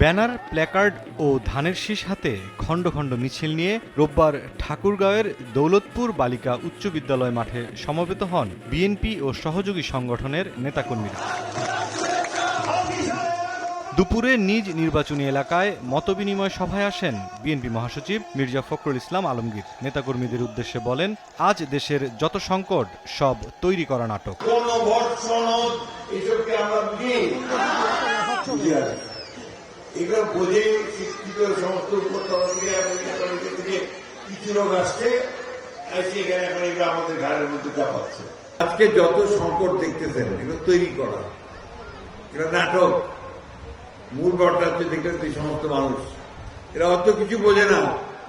Banner, placard ও ধানের শীষ হাতে খণ্ড খণ্ড মিছিল নিয়ে রোববার ঠাকুরগাঁওয়ের দৌলতপুর বালিকা উচ্চ বিদ্যালয় মাঠে সমবেত হন বিএনপি ও সহযোগী সংগঠনের নেতাকর্মীরা। দুপুরে নিজ নির্বাচনী এলাকায় মতবিনিময় সভায় আসেন বিএনপি মহাসচিব মির্জা ফখরুল ইসলাম আলমগীর। নেতাকর্মীদের উদ্দেশ্যে বলেন আজ দেশের যত সংকট সব তৈরি করা নাটক। এগুলো বোঝে শিক্ষিত সমস্ত কিছু লোক আসছে এখন এগুলো আমাদের ঘরের মধ্যে চাপাচ্ছে আজকে যত সংকট দেখতেছেন এগুলো তৈরি করা। এগুলো নাটক। মূল ঘটনা হচ্ছে দেখলেন তো এই সমস্ত মানুষ। এরা অত কিছু বোঝে না।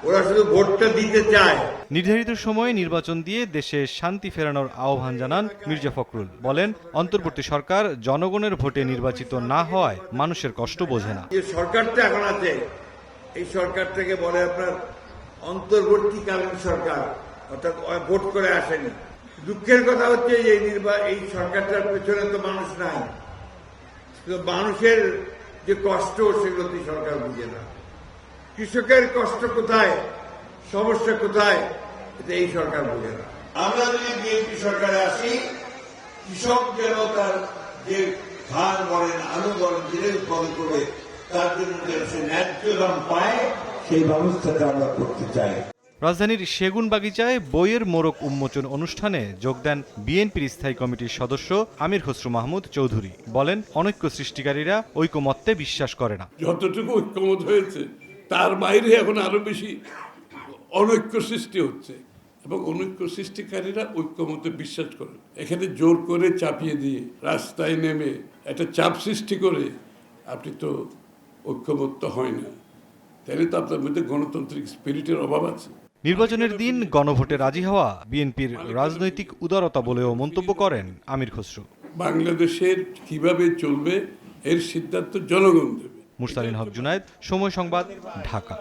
ওরা শুধু ভোটটা দিতে চায়। নির্ধারিত সময়ে নির্বাচন দিয়ে দেশে শান্তি ফেরানোর আহ্বান জানান মির্জা ফখরুল। বলেন অন্তর্বর্তী সরকার জনগণের ভোটে নির্বাচিত না হওয়ায় মানুষের কষ্ট বোঝে না। যে সরকারটা এখন আছে এই সরকারটাকে বলে আপনার অন্তর্বর্তীকালীন সরকার অর্থাৎ ভোট করে আসেনি। দুঃখের কথা হচ্ছে যে এই নির্বা এই সরকারটার পেছনে তো মানুষ নাই। মানুষের যে কষ্ট সেগুলো তো সরকার বুঝে না। কৃষকের কষ্ট কোথায়? সমস্যা কোথায়? এটা এই সরকার বুঝে না। আমরা যদি বিএনপি সরকারে আসি, কৃষক যেন তার যে ধান বলেন, আলু বলেন যেটা উৎপাদন করবে তার জন্য যেন সে ন্যায্য দাম পায়, সেই ব্যবস্থাটা আমরা করতে চাই। রাজধানীর সেগুন বাগিচায় বইয়ের মোড়ক উন্মোচন অনুষ্ঠানে যোগ দেন বিএনপির স্থায়ী কমিটির সদস্য আমির খসরু মাহমুদ চৌধুরী। বলেন, অনৈক্য সৃষ্টিকারীরা ঐকমত্যে বিশ্বাস করে না। যতটুকু ঐক্যমত হয়েছে, তার বাইরে এখন আরও বেশি অনৈক্য সৃষ্টি হচ্ছে এবং অনৈক্য সৃষ্টিকারীরা ঐক্যমতে বিশ্বাস করে। এখানে জোর করে চাপিয়ে দিয়ে রাস্তায় নেমে একটা চাপ সৃষ্টি করে, আপনি তো ঐক্যমত্য হয় না। তাহলে তো আপনার মধ্যে গণতান্ত্রিক স্পিরিটের অভাব আছে। নির্বাচনের দিন গণভোটে রাজি হওয়া বিএনপির রাজনৈতিক উদারতা বলেও মন্তব্য করেন আমির খসরু। বাংলাদেশের কীভাবে চলবে এর সিদ্ধান্ত জনগণ দেবে। মুস্তারিন হক জুনায়েদ সময় সংবাদ ঢাকা।